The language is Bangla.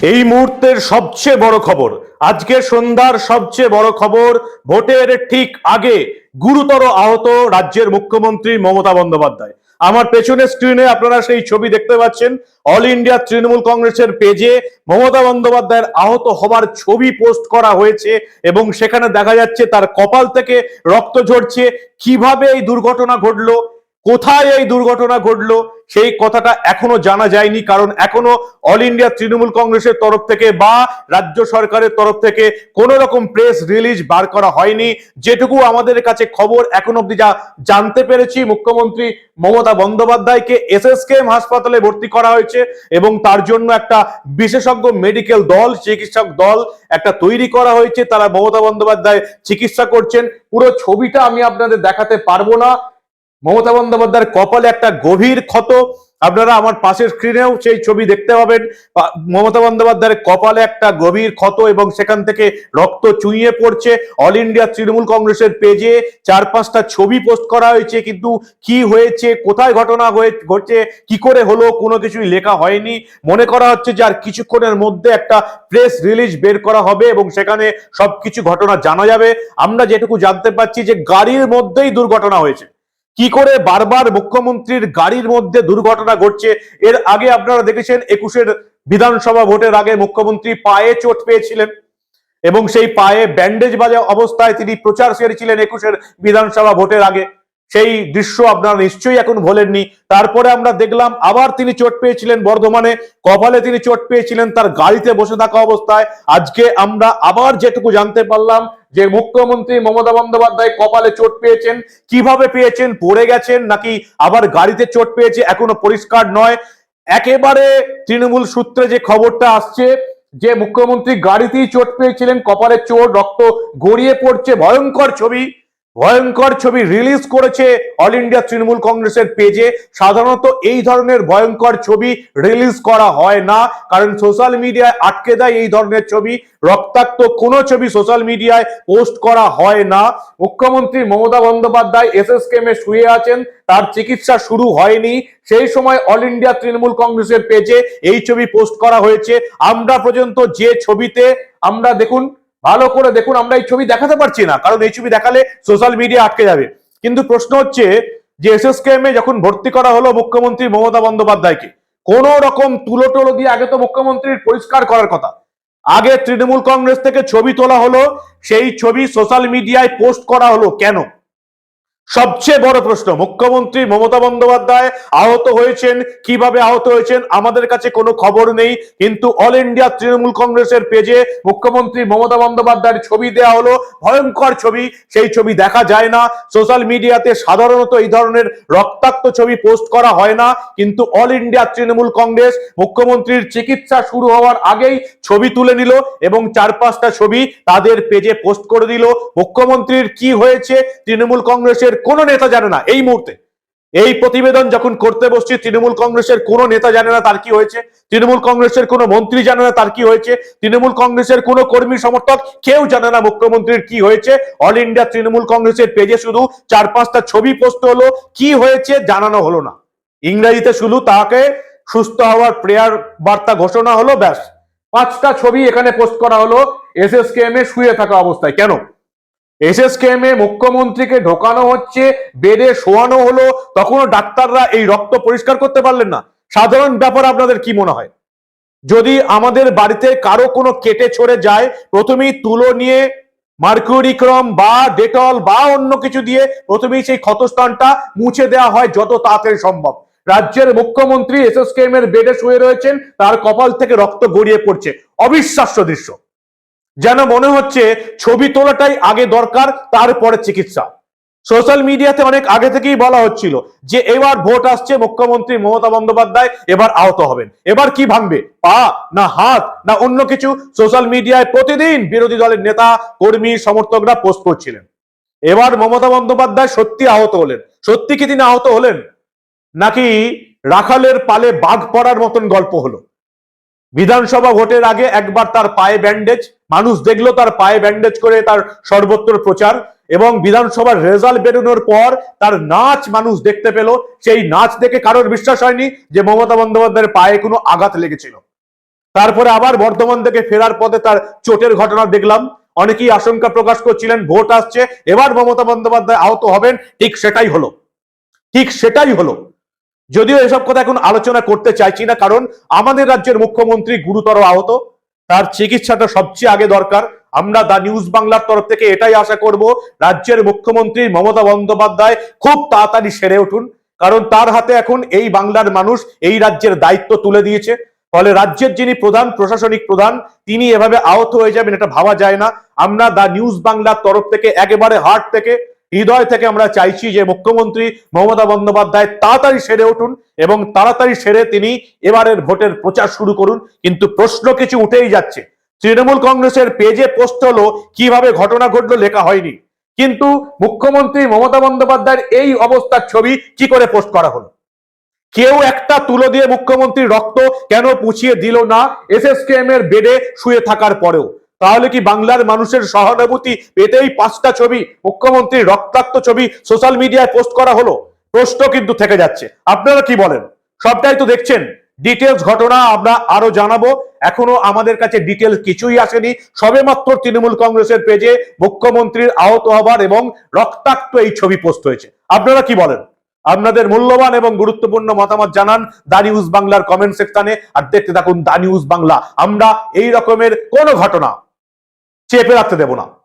এই মুহূর্তের সবচেয়ে বড় খবর, আজকে সন্ধ্যার সবচেয়ে বড় খবর, ভোটের ঠিক আগে গুরুতর আহত রাজ্যের মুখ্যমন্ত্রী মমতা বন্দ্যোপাধ্যায়। আমার পেছনে স্ক্রিনে আপনারা সেই ছবি দেখতে পাচ্ছেন অল ইন্ডিয়া তৃণমূল কংগ্রেসের পেজে মমতা বন্দ্যোপাধ্যায়ের আহত হবার ছবি পোস্ট করা হয়েছে এবং সেখানে দেখা যাচ্ছে তার কপাল থেকে রক্ত ঝরছে। কীভাবে এই দুর্ঘটনা ঘটলো? কোথায় এই দুর্ঘটনা ঘটলো? সেই কথাটা এখনও জানা যায়নি, কারণ এখনও অল ইন্ডিয়া তৃণমূল কংগ্রেসের তরফ থেকে বা রাজ্য সরকারের তরফ থেকে কোনো রকম প্রেস রিলিজ বার করা হয়নি। যেটুকু আমাদের কাছে খবর এখন অব্দি যা জানতে পেরেছি, মুখ্যমন্ত্রী মমতা বন্দ্যোপাধ্যায়কে এস এস এসএসকেএম হাসপাতালে ভর্তি করা হয়েছে এবং তার জন্য একটা বিশেষজ্ঞ মেডিকেল দল, চিকিৎসক দল একটা তৈরি করা হয়েছে। তারা মমতা বন্দ্যোপাধ্যায় চিকিৎসা করছেন। পুরো ছবিটা আমি আপনাদের দেখাতে পারব না। মমতা বন্দ্যোপাধ্যায়ের কপালে একটা গভীর ক্ষত। আপনারা আমার পাশের স্ক্রিনেও সেই ছবি দেখতে পাবেন। মমতা বন্দ্যোপাধ্যায়ের কপালে একটা গভীর ক্ষত এবং সেখান থেকে রক্ত চুইয়ে পড়ছে অল ইন্ডিয়া তৃণমূল কংগ্রেসের পেজে চার পাঁচটা ছবি পোস্ট করা হয়েছে, কিন্তু কি হয়েছে, কোথায় ঘটনা হয়ে, ঘটছে, কি করে হলো, কোনো কিছুই লেখা হয়নি। মনে করা হচ্ছে যে আর কিছুক্ষণের মধ্যে একটা প্রেস রিলিজ বের করা হবে এবং সেখানে সবকিছু ঘটনা জানা যাবে। আমরা যেটুকু জানতে পারছি যে গাড়ির মধ্যেই দুর্ঘটনা হয়েছে। কি করে বারবার মুখ্যমন্ত্রীর গাড়ির মধ্যে দুর্ঘটনা ঘটছে? এর আগে আপনারা দেখেছেন একুশের বিধানসভা ভোটের আগে মুখ্যমন্ত্রী পায়ে চোট পেয়েছিলেন এবং সেই পায়ে ব্যান্ডেজ বাজা অবস্থায় তিনি প্রচার সেরেছিলেন একুশের বিধানসভা ভোটের আগে। সেই দৃশ্য আপনারা নিশ্চয়ই এখন ভোলেননি। তারপরে আমরা দেখলাম আবার তিনি চোট পেয়েছিলেন বর্ধমানে। কপালে তিনি চোট পেয়েছিলেন তার গাড়িতে বসে থাকা অবস্থায়। আজকে আমরা আবার যেটুকু জানতে পারলাম যে মুখ্যমন্ত্রী মমতা বন্দ্যোপাধ্যায় কপালে চোট পেয়েছেন, কীভাবে পেয়েছেন, পড়ে গেছেন নাকি আবার গাড়িতে চোট পেয়েছে এখনও পরিষ্কার নয়। একেবারে তৃণমূল সূত্রে যে খবরটা আসছে যে মুখ্যমন্ত্রী গাড়িতেই চোট পেয়েছিলেন, কপালে চোট রক্ত গড়িয়ে পড়ছে, ভয়ঙ্কর ছবি। ভয়ঙ্কর ছবি রিলিজ করেছে অল ইন্ডিয়া তৃণমূল কংগ্রেসের পেজে সাধারণত এই ধরনের ভয়ঙ্কর ছবি রিলিজ করা হয় না, কারণ সোশ্যাল মিডিয়ায় আটকে দেয় এই ধরনের ছবি। রক্তাক্ত কোনো ছবি সোশ্যাল মিডিয়ায় পোস্ট করা হয় না। মুখ্যমন্ত্রী মমতা বন্দ্যোপাধ্যায় এস এস কেমে শুয়ে আছেন, তার চিকিৎসা শুরু হয়নি। সেই সময় অল ইন্ডিয়া তৃণমূল কংগ্রেসের পেজে এই ছবি পোস্ট করা হয়েছে। আমরা পর্যন্ত যে ছবিতে, আমরা দেখুন ভালো করে দেখুন, আমরা এই ছবি দেখাতে পারছি না, কারণ এই ছবি দেখালে সোশ্যাল মিডিয়া আটকে যাবে। কিন্তু প্রশ্ন হচ্ছে যে এসএসকেএম এ যখন ভর্তি করা হলো মুখ্যমন্ত্রী মমতা বন্দ্যোপাধ্যায়কে, কোন রকম তুলো টুলো দিয়ে আগে তো মুখ্যমন্ত্রীর পরিষ্কার করার কথা। আগে তৃণমূল কংগ্রেস থেকে ছবি তোলা হলো, সেই ছবি সোশ্যাল মিডিয়ায় পোস্ট করা হলো কেন? সবচেয়ে বড় প্রশ্ন, মুখ্যমন্ত্রী মমতা বন্দ্যোপাধ্যায় আহত হয়েছেন, কীভাবে আহত হয়েছেন আমাদের কাছে কোনো খবর নেই, কিন্তু অল ইন্ডিয়া তৃণমূল কংগ্রেসের পেজে মুখ্যমন্ত্রী মমতা বন্দ্যোপাধ্যায়ের ছবি দেওয়া হলো, ভয়ঙ্কর ছবি, সেই ছবি দেখা যায় না, সোশ্যাল মিডিয়াতে সাধারণত এই ধরনের রক্তাক্ত ছবি পোস্ট করা হয় না, কিন্তু অল ইন্ডিয়া তৃণমূল কংগ্রেস মুখ্যমন্ত্রীর চিকিৎসা শুরু হওয়ার আগেই ছবি তুলে নিল এবং চার পাঁচটা ছবি তাদের পেজে পোস্ট করে দিল, মুখ্যমন্ত্রীর কি হয়েছে, তৃণমূল কংগ্রেসের কোনো নেতা জানে না এই মুহূর্তে। এই প্রতিবেদন যখন করতে বসছি, তৃণমূল কংগ্রেসের কোনো নেতা জানে না তার কি হয়েছে। তৃণমূল কংগ্রেসের কোনো মন্ত্রী জানে না তার কি হয়েছে। তৃণমূল কংগ্রেসের কোনো কর্মী সমর্থক কেউ জানে না মুখ্যমন্ত্রীর কি হয়েছে। অল ইন্ডিয়া তৃণমূল কংগ্রেসের পেজে শুধু চার পাঁচটা ছবি পোস্ট হলো, কি হয়েছে জানানো হলো না। ইংরেজিতে শুধু তাকে সুস্থ হওয়ার প্রেয়ার বার্তা ঘোষণা হলো, ব্যাস। পাঁচটা ছবি এখানে পোস্ট করা হলো এস এস কে এম এ শুয়ে থাকা অবস্থায়। কেন? এসএসকেএম এ মুখ্যমন্ত্রীকে ঢোকানো হচ্ছে, বেডে শোয়ানো হলো, তখনও ডাক্তাররা এই রক্ত পরিষ্কার করতে পারলেন না। সাধারণ ব্যাপার আপনাদের কি মনে হয়? যদি আমাদের বাড়িতে কারও কোনো কেটে ছড়ে যায়, প্রথমেই তুলো নিয়ে মার্কিউরিক্রম বা ডেটল বা অন্য কিছু দিয়ে প্রথমেই সেই ক্ষতস্থানটা মুছে দেওয়া হয় যত তাড়াতাড়ি সম্ভব। রাজ্যের মুখ্যমন্ত্রী এসএসকেএম এর বেডে শুয়ে রয়েছেন, তার কপাল থেকে রক্ত গড়িয়ে পড়ছে। অবিশ্বাস্য দৃশ্য। যেন মনে হচ্ছে ছবি তোলাটাই আগে দরকার, তারপরে চিকিৎসা। সোশ্যাল মিডিয়াতে অনেক আগে থেকেই বলা হচ্ছিল যে এবার ভোট আসছে, মুখ্যমন্ত্রী মমতা বন্দ্যোপাধ্যায় এবার আহত হবেন। এবার কি ভাঙবে? পা না হাত না অন্য কিছু? সোশ্যাল মিডিয়ায় প্রতিদিন বিরোধী দলের নেতা, কর্মী, সমর্থকরা পোস্ট করছিলেন। এবার মমতা বন্দ্যোপাধ্যায় সত্যি আহত হলেন। সত্যি কি তিনি আহত হলেন? নাকি রাখালের পালে বাঘ পড়ার মতন গল্প হলো? বিধানসভা ভোটের আগে একবার তার পায়ে ব্যান্ডেজ মানুষ দেখল তার পায়ে ব্যান্ডেজ করে তার সর্বত্র প্রচার এবং বিধানসভার রেজাল্ট বেরোনোর পর তার নাচ মানুষ দেখতে পেল। সেই নাচ দেখে কারোর বিশ্বাস হয়নি যে মমতা বন্দ্যোপাধ্যায়ের পায়ে কোনো আঘাত লেগেছিল। তারপরে আবার বর্ধমান থেকে ফেরার পথে তার চোটের ঘটনা দেখলাম। অনেকেই আশঙ্কা প্রকাশ করছিলেন, ভোট আসছে, এবার মমতা বন্দ্যোপাধ্যায় আহত হবেন, ঠিক সেটাই হলো। ঠিক সেটাই হলো। যদিও এসব কথা এখন আলোচনা করতে চাইছি না, কারণ আমাদের রাজ্যের মুখ্যমন্ত্রী গুরুতর আহত। তার চিকিৎসাটা সবচেয়ে আগে দরকার। আমরা দা নিউজ বাংলার তরফ থেকে এটাই আশা করব, রাজ্যের মুখ্যমন্ত্রী মমতা বন্দ্যোপাধ্যায় খুব তাড়াতাড়ি সেরে উঠুন। কারণ তার হাতে এখন এই বাংলার মানুষ এই রাজ্যের দায়িত্ব তুলে দিয়েছে। ফলে রাজ্যের যিনি প্রধান, প্রশাসনিক প্রধান, তিনি এভাবে আহত হয়ে যাবেন এটা ভাবা যায় না। আমরা দা নিউজ বাংলার তরফ থেকে একেবারে হার্ট থেকে হৃদয় থেকে আমরা চাইছি যে মুখ্যমন্ত্রী মমতা বন্দ্যোপাধ্যায় তাড়াতাড়ি সেরে উঠুন এবং তাড়াতাড়ি সেরে তিনি এবারের ভোটের প্রচার শুরু করুন। কিন্তু প্রশ্ন কিছু উঠেই যাচ্ছে। তৃণমূল কংগ্রেসের পেজে পোস্ট হলো, কীভাবে ঘটনা ঘটলো লেখা হয়নি। কিন্তু মুখ্যমন্ত্রী মমতা বন্দ্যোপাধ্যায়ের এই অবস্থার ছবি কি করে পোস্ট করা হলো? কেউ একটা তুলো দিয়ে মুখ্যমন্ত্রীর রক্ত কেন পুছিয়ে দিল না? এসএসকেএম এর বেডে শুয়ে থাকার পরেও। তাহলে কি বাংলার মানুষের সহানুভূতি পেতেই পাঁচটা ছবি, মুখ্যমন্ত্রীর রক্তাক্ত ছবি সোশ্যাল মিডিয়ায় পোস্ট করা হলো? প্রশ্ন কিন্তু থেকে যাচ্ছে। আপনারা কি বলেন? সবটাই তো দেখছেন। ডিটেলস ঘটনা আমরা আরও জানাব। এখনও আমাদের কাছে ডিটেলস কিছুই আসেনি। সবেমাত্র তৃণমূল কংগ্রেসের পেজে মুখ্যমন্ত্রীর আহত হবার এবং রক্তাক্ত এই ছবি পোস্ট হয়েছে। আপনারা কি বলেন? আপনাদের মূল্যবান এবং গুরুত্বপূর্ণ মতামত জানান দা নিউজ বাংলার কমেন্ট সেকশনে আর দেখতে থাকুন দা নিউজ বাংলা। আমরা এই রকমের কোনো ঘটনা চেপে রাখতে দেব না।